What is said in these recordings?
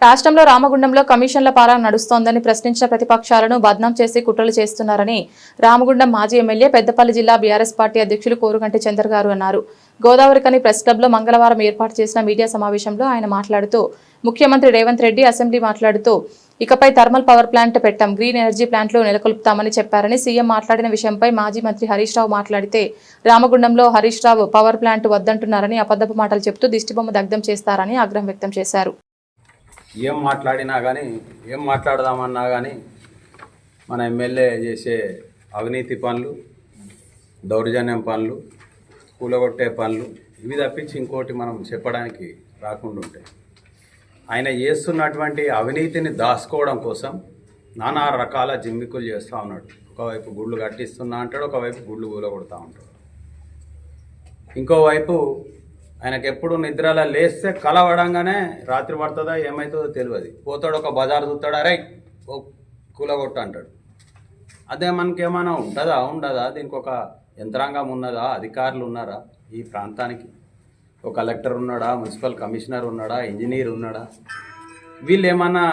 రాష్ట్రంలో రామగుండంలో కమిషన్ల పాలన నడుస్తోందని ప్రశ్నించిన ప్రతిపక్షాలను బద్నాం చేసి కుట్రలు చేస్తున్నారని రామగుండం మాజీ ఎమ్మెల్యే పెద్దపల్లి జిల్లా బీఆర్ఎస్ పార్టీ అధ్యక్షులు కోరుగంటి చంద్ర గారు అన్నారు. గోదావరికని ప్రెస్ క్లబ్లో మంగళవారం ఏర్పాటు చేసిన మీడియా సమావేశంలో ఆయన మాట్లాడుతూ ముఖ్యమంత్రి రేవంత్ రెడ్డి అసెంబ్లీ మాట్లాడుతూ ఇకపై థర్మల్ పవర్ ప్లాంట్ పెట్టాం గ్రీన్ ఎనర్జీ ప్లాంట్లు నెలకొల్పుతామని చెప్పారని సీఎం మాట్లాడిన విషయంపై మాజీ మంత్రి హరీష్ రావు మాట్లాడితే రామగుండంలో హరీష్ రావు పవర్ ప్లాంట్ వద్దంటున్నారని అబద్దపు మాటలు చెబుతూ దిష్టిబొమ్మ దగ్ధం చేస్తారని ఆగ్రహం వ్యక్తం చేశారు. ఏం మాట్లాడినా కానీ ఏం మాట్లాడదామన్నా కానీ మన ఎమ్మెల్యే చేసే అవినీతి పనులు దౌర్జన్యం పనులు కూలగొట్టే పనులు ఇవి తప్పించి ఇంకోటి మనం చెప్పడానికి రాకుండా ఉంటాయి. ఆయన చేస్తున్నటువంటి అవినీతిని దాచుకోవడం కోసం నానా రకాల జిమ్మికులు చేస్తూ ఉన్నాడు. ఒకవైపు గుళ్ళు కట్టిస్తున్నా అంటాడు ఒకవైపు గుళ్ళు కూలగొడతా ఉంటాడు. ఇంకోవైపు ఆయనకు ఎప్పుడు నిద్రలో లేస్తే కలవడంగానే రాత్రి పడుతుందా ఏమవుతుందో తెలియదు. పోతాడు ఒక బజార్ చూస్తాడు అరే ఓ కూలగొట్ట అంటాడు. అదే మనకి ఉంటుందా? ఉండదా? దీనికి ఒక యంత్రాంగం ఉన్నదా? అధికారులు ఉన్నారా ఈ ప్రాంతానికి? ఒక కలెక్టర్ ఉన్నాడా? మున్సిపల్ కమిషనర్ ఉన్నాడా? ఇంజనీర్ ఉన్నాడా? వీళ్ళు ఏమన్నా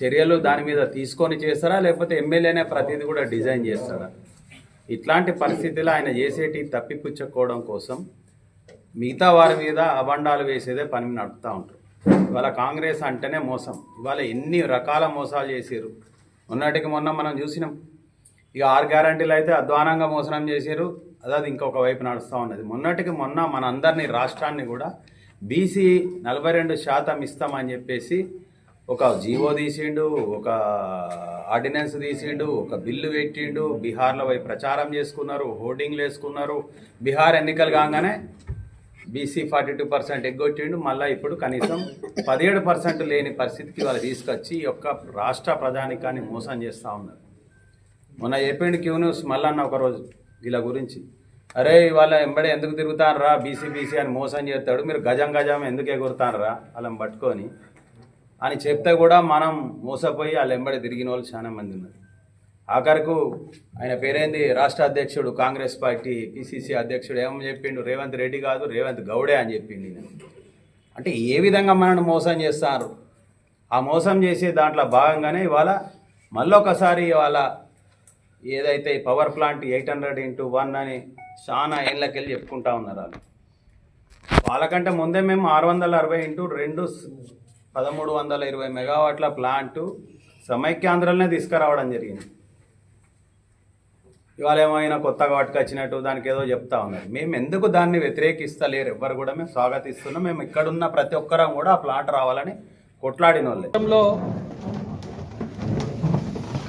చర్యలు దాని మీద తీసుకొని చేస్తారా? లేకపోతే ఎమ్మెల్యేనే ప్రతిదీ కూడా డిజైన్ చేస్తారా? ఇట్లాంటి పరిస్థితిలో ఆయన చేసేటి తప్పిపుచ్చుకోవడం కోసం మిగతా వారి మీద అబండాలు వేసేదే పని నడుపుతూ ఉంటారు. ఇవాళ కాంగ్రెస్ అంటేనే మోసం. ఇవాళ ఎన్ని రకాల మోసాలు చేసారు మొన్నటికి మొన్న మనం చూసినాం. ఇక ఆరు గ్యారంటీలు అయితే అధ్వానంగా మోసనం చేశారు అదే ఇంకొక వైపు నడుస్తూ ఉన్నది. మొన్నటికి మొన్న మనందరినీ రాష్ట్రాన్ని కూడా బీసీ నలభై రెండు శాతం ఇస్తామని చెప్పేసి ఒక జీవో తీసిండు ఒక ఆర్డినెన్స్ తీసిండు ఒక బిల్లు పెట్టిండు. బీహార్లో పోయి ప్రచారం చేసుకున్నారు హోర్డింగ్లు వేసుకున్నారు. బీహార్ ఎన్నికలు కాగానే బీసీ ఫార్టీ టూ పర్సెంట్ ఎగ్గొట్టిండు. మళ్ళీ ఇప్పుడు కనీసం పదిహేడు పర్సెంట్ లేని పరిస్థితికి వాళ్ళు తీసుకొచ్చి ఈ యొక్క రాష్ట్ర ప్రధానికాన్ని మోసం చేస్తూ ఉన్నారు. మొన్న చెప్పిండు క్యూ న్యూస్ మల్లన్న ఒకరోజు వీళ్ళ గురించి. అరే వాళ్ళ ఎంబడే ఎందుకు తిరుగుతానరా? బీసీ బీసీ అని మోసం చేస్తాడు. మీరు గజం గజం ఎందుకు ఎగురుతానరా? వాళ్ళని పట్టుకొని. అని చెప్తే కూడా మనం మోసపోయి వాళ్ళ ఎంబడి తిరిగిన వాళ్ళు చాలా మంది ఉన్నారు. ఆఖరకు ఆయన పేరేంది? రాష్ట్ర అధ్యక్షుడు కాంగ్రెస్ పార్టీ పిసిసి అధ్యక్షుడు. ఏమని చెప్పిండు? రేవంత్ రెడ్డి కాదు రేవంత్ గౌడే అని చెప్పిండు అంటే ఏ విధంగా మనల్ని మోసం చేస్తారు? ఆ మోసం చేసే దాంట్లో భాగంగానే ఇవాళ మళ్ళొకసారి ఇవాళ ఏదైతే power plant eight hundred into one అని చాలా ఏళ్ళకెళ్ళి చెప్పుకుంటా ఉన్నారు వాళ్ళు. వాళ్ళకంటే ముందే మేము ఆరు వందల అరవై ఇంటూ రెండు పదమూడు వందల ఇరవై మెగావాట్ల ప్లాంటు సమైక్యాంధ్రలనే తీసుకురావడం జరిగింది. ఇవాళ ఏమైనా కొత్తగా పట్టుకొచ్చినట్టు దానికి ఏదో చెప్తా ఉన్నారు. మేము ఎందుకు దాన్ని వ్యతిరేకిస్తలేరు? ఎవ్వరు కూడా మేము స్వాగతిస్తున్నాం. మేము ఇక్కడున్న ప్రతి ఒక్కరం కూడా ఆ ప్లాట్ రావాలని కొట్లాడిన వాళ్ళే.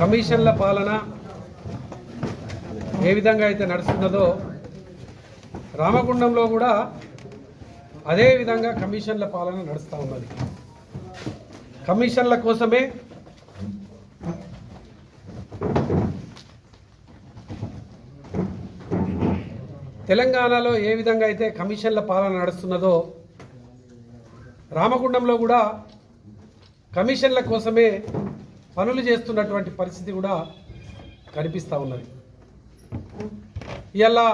కమిషన్ల పాలన ఏ విధంగా అయితే నడుస్తున్నదో రామగుండంలో కూడా అదే విధంగా కమిషన్ల పాలన నడుస్తూ ఉన్నది. కమిషన్ల కోసమే తెలంగాణలో ఏ విధంగా అయితే కమిషన్ల పాలన నడుస్తున్నదో రామగుండంలో కూడా కమిషన్ల కోసమే పనులు చేస్తున్నటువంటి పరిస్థితి కూడా కనిపిస్తూ ఉన్నది. ఇలా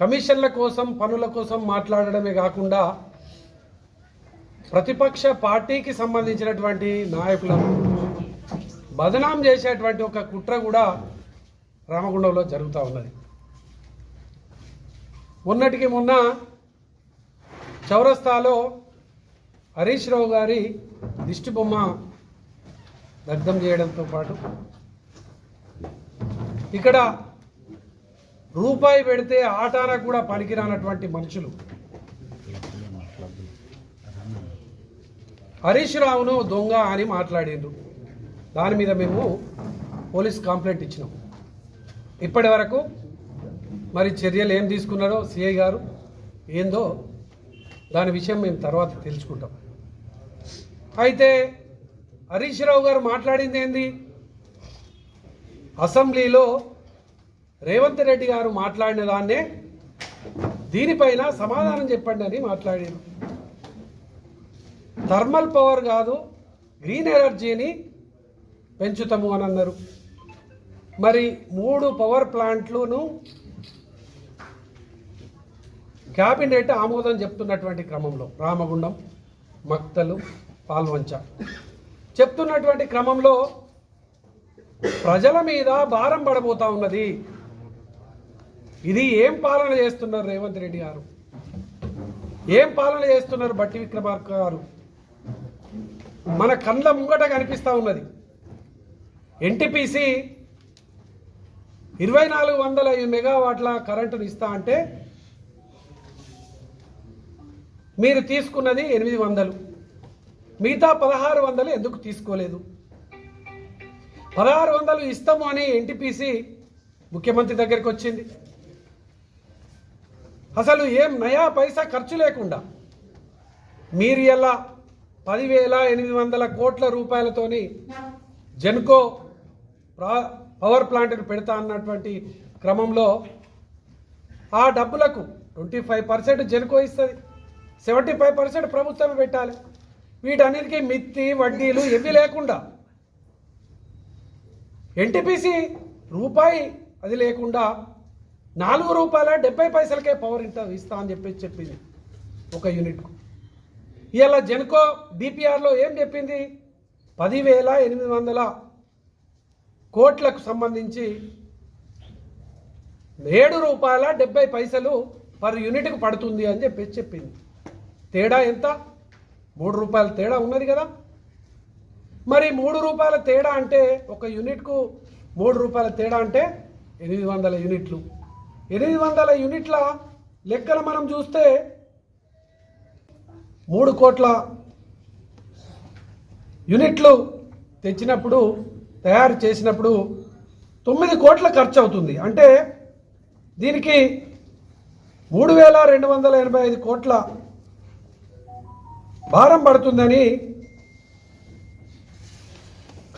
కమిషన్ల కోసం పనుల కోసం మాట్లాడడమే కాకుండా ప్రతిపక్ష పార్టీకి సంబంధించినటువంటి నాయకులను బదనాం చేసేటువంటి ఒక కుట్ర కూడా రామగుండంలో జరుగుతూ ఉన్నది. మొన్నటికి మొన్న చౌరస్తాలో హరీష్ రావు గారి దిష్టి బొమ్మ దగ్ధం చేయడంతో పాటు ఇక్కడ రూపాయి పెడితే ఆటానికి కూడా పనికిరానటువంటి మనుషులు. హరీష్ రావును దొంగ అని మాట్లాడిండ్రు. దాని మీద మేము పోలీస్ కంప్లైంట్ ఇచ్చినాం. ఇప్పటి వరకు మరి చర్యలు ఏం తీసుకున్నారో సిఐ గారు ఏందో దాని విషయం మేము తర్వాత తెలుసుకుంటాం. అయితే హరీష్ రావు గారు మాట్లాడింది ఏంది? అసెంబ్లీలో రేవంత్ రెడ్డి గారు మాట్లాడిన దాన్నే దీనిపైన సమాధానం చెప్పండి అని మాట్లాడారు. థర్మల్ పవర్ కాదు గ్రీన్ ఎనర్జీని పెంచుతాము అని అన్నారు. మరి మూడు పవర్ ప్లాంట్లను క్యాబినెట్ ఆమోదం చెప్తున్నటువంటి క్రమంలో రామగుండం మక్తలు పాల్వంచ. చెప్తున్నటువంటి క్రమంలో ప్రజల మీద భారం పడబోతా ఉన్నది. ఇది ఏం పాలన చేస్తున్నారు రేవంత్ రెడ్డి గారు? ఏం పాలన చేస్తున్నారు బట్టి విక్రమార్క గారు? మన కళ్ళ ముంగట కనిపిస్తూ ఉన్నది. ఎన్టీపీసీ ఇరవై నాలుగు వందల మెగావాట్ల కరెంటును ఇస్తా అంటే మీరు తీసుకున్నది ఎనిమిది వందలు. మిగతా పదహారు వందలు ఎందుకు తీసుకోలేదు? పదహారు వందలు ఇస్తాము అని ఎన్టీపీసీ ముఖ్యమంత్రి దగ్గరికి వచ్చింది. అసలు ఏం నయా పైసా ఖర్చు లేకుండా మీరు ఎలా పదివేల ఎనిమిది వందల కోట్ల రూపాయలతోని జెన్కో ప్రా పవర్ ప్లాంట్ను పెడతా అన్నటువంటి క్రమంలో ఆ డబ్బులకు ట్వంటీ ఫైవ్ పర్సెంట్ జెన్కో ఇస్తుంది. సెవెంటీ ఫైవ్ పర్సెంట్ ప్రభుత్వం పెట్టాలి. వీటన్నిటికీ మిత్తి వడ్డీలు ఎన్ని లేకుండా. ఎన్టీపీసీ రూపాయి అది లేకుండా నాలుగు రూపాయల డెబ్బై పైసలకే పవర్ ఇంట ఇస్తా అని చెప్పేసి చెప్పింది ఒక యూనిట్కు. ఇలా జెన్కో డిపిఆర్లో ఏం చెప్పింది? పదివేల ఎనిమిది వందల కోట్లకు సంబంధించి ఏడు రూపాయల డెబ్బై పైసలు పర్ యూనిట్కు పడుతుంది అని చెప్పేసి చెప్పింది. తేడా ఎంత? మూడు రూపాయల తేడా ఉన్నది కదా. మరి మూడు రూపాయల తేడా అంటే ఒక యూనిట్కు మూడు రూపాయల తేడా అంటే ఎనిమిది వందల యూనిట్లు. ఎనిమిది వందల యూనిట్ల లెక్కలు మనం చూస్తే మూడు కోట్ల యూనిట్లు తెచ్చినప్పుడు తయారు చేసినప్పుడు తొమ్మిది కోట్ల ఖర్చు అవుతుంది అంటే దీనికి మూడు వేల రెండు వందల ఎనభై ఐదు కోట్ల భారం పడుతుందని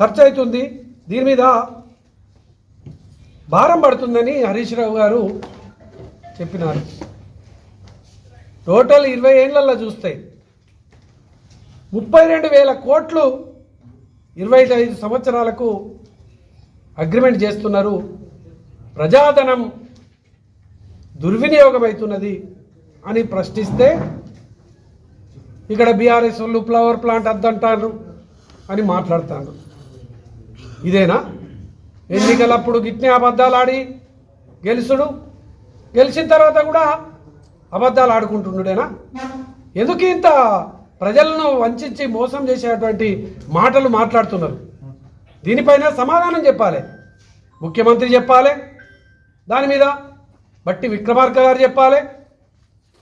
ఖర్చు అవుతుంది దీని మీద భారం పడుతుందని హరీష్ రావు గారు చెప్పినారు. టోటల్ ఇరవై ఏళ్ళల్లో చూస్తే ముప్పై రెండు వేల కోట్లు ఇరవై ఐదు సంవత్సరాలకు అగ్రిమెంట్ చేస్తున్నారు. ప్రజాధనం దుర్వినియోగం అవుతున్నది అని ప్రశ్నిస్తే ఇక్కడ బీఆర్ఎస్ వాళ్ళు ఫ్లవర్ ప్లాంట్ అద్దంటారు అని మాట్లాడతారు. ఇదేనా? ఎన్నికలప్పుడు గిట్నే అబద్ధాలు ఆడి గెలుసుడు. గెలిచిన తర్వాత కూడా అబద్ధాలు ఆడుకుంటుండేనా ఎందుకు ఇంత ప్రజలను వంచి మోసం చేసేటువంటి మాటలు మాట్లాడుతున్నారు. దీనిపైన సమాధానం చెప్పాలి. ముఖ్యమంత్రి చెప్పాలి. దాని మీద బట్టి విక్రమార్క గారు చెప్పాలి.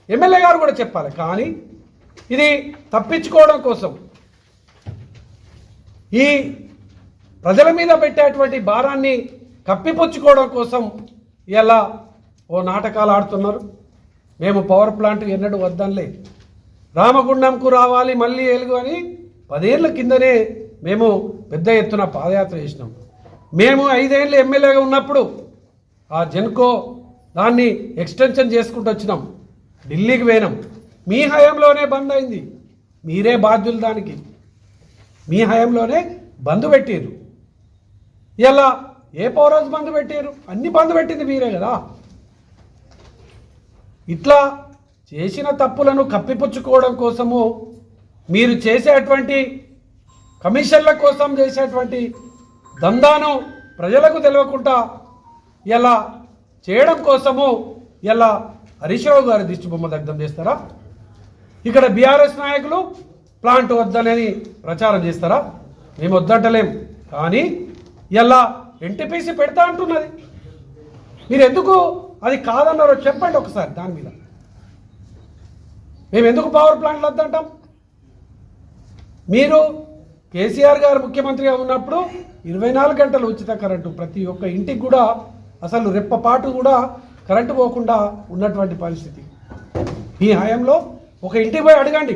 ఎమ్మెల్యే గారు కూడా చెప్పాలి. కానీ ఇది తప్పించుకోవడం కోసం ఈ ప్రజల మీద పెట్టేటువంటి భారాన్ని కప్పిపుచ్చుకోవడం కోసం ఇలా ఓ నాటకాలు ఆడుతున్నారు. మేము పవర్ ప్లాంట్ ఎన్నడూ వద్దనులే రామగుండంకు రావాలి మళ్ళీ ఏలుగు అని పదేళ్ళ కిందనే మేము పెద్ద ఎత్తున పాదయాత్ర చేసినాం. మేము ఐదేళ్ళు ఎమ్మెల్యేగా ఉన్నప్పుడు ఆ జెన్కో దాన్ని ఎక్స్టెన్షన్ చేసుకుంటూ వచ్చినాం. ఢిల్లీకి పోయినాం. మీ హయాంలోనే బంద్ అయింది. మీరే బాధ్యులు దానికి. మీ హయాంలోనే బంద్ పెట్టారు ఇలా ఏ పౌరోజు బంద్ పెట్టారు అన్ని బంద్ పెట్టింది మీరే కదా. ఇట్లా చేసిన తప్పులను కప్పిపుచ్చుకోవడం కోసము మీరు చేసేటువంటి కమిషన్ల కోసం చేసేటువంటి దందాను ప్రజలకు తెలియకుండా ఇలా చేయడం కోసము ఇలా హరీష్ గారి దిష్టి బొమ్మ దగ్ధం చేస్తారా? ఇక్కడ బీఆర్ఎస్ నాయకులు ప్లాంట్ వద్దనని ప్రచారం చేస్తారా? మేము వద్దంటలేం కానీ ఇలా ఎన్టీపీసీ పెడతా అంటున్నది. మీరు ఎందుకు అది కాదన్నారో చెప్పండి ఒకసారి దాని మీద. మేము ఎందుకు పవర్ ప్లాంట్లు వద్దంటాం? మీరు కేసీఆర్ గారు ముఖ్యమంత్రిగా ఉన్నప్పుడు ఇరవై నాలుగు గంటలు ఉచిత కరెంటు ప్రతి ఒక్క ఇంటికి కూడా అసలు రెప్పపాటు కూడా కరెంటు పోకుండా ఉన్నటువంటి పరిస్థితి. ఈ హయాంలో ఒక ఇంటికి పోయి అడగండి.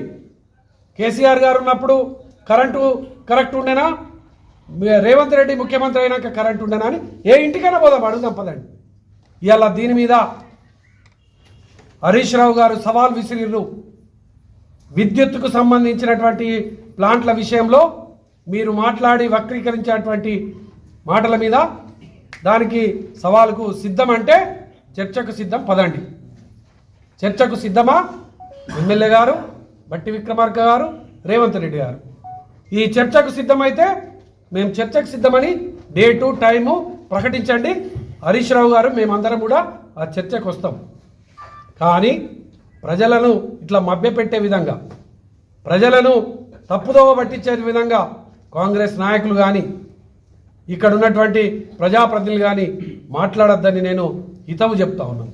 కేసీఆర్ గారు ఉన్నప్పుడు కరెంటు కరెక్ట్ ఉండేనా? మీ- రేవంత్ రెడ్డి ముఖ్యమంత్రి అయినాక కరెంట్ ఉండేనా అని ఏ ఇంటికైనా పోదాం అడుగుదాం పదండి. ఇవాళ దీని మీద హరీష్ రావు గారు సవాల్ విసిరిర్రు. విద్యుత్కు సంబంధించినటువంటి ప్లాంట్ల విషయంలో మీరు మాట్లాడి వక్రీకరించేటువంటి మాటల మీద దానికి సవాలుకు సిద్ధం అంటే చర్చకు సిద్ధం పదండి. చర్చకు సిద్ధమా? ఎమ్మెల్యే గారు బట్టి విక్రమార్క గారు రేవంత్ రెడ్డి గారు. ఈ చర్చకు సిద్ధమైతే మేము చర్చకు సిద్ధమని డేటు టైము ప్రకటించండి. హరీష్ రావు గారు మేమందరం కూడా ఆ చర్చకు వస్తాం. కానీ ప్రజలను ఇట్లా మభ్యపెట్టే విధంగా ప్రజలను తప్పుదోవ పట్టించే విధంగా కాంగ్రెస్ నాయకులు కానీ ఇక్కడ ఉన్నటువంటి ప్రజాప్రతినిధులు కానీ మాట్లాడొద్దని నేను హితవు చెప్తా ఉన్నాను.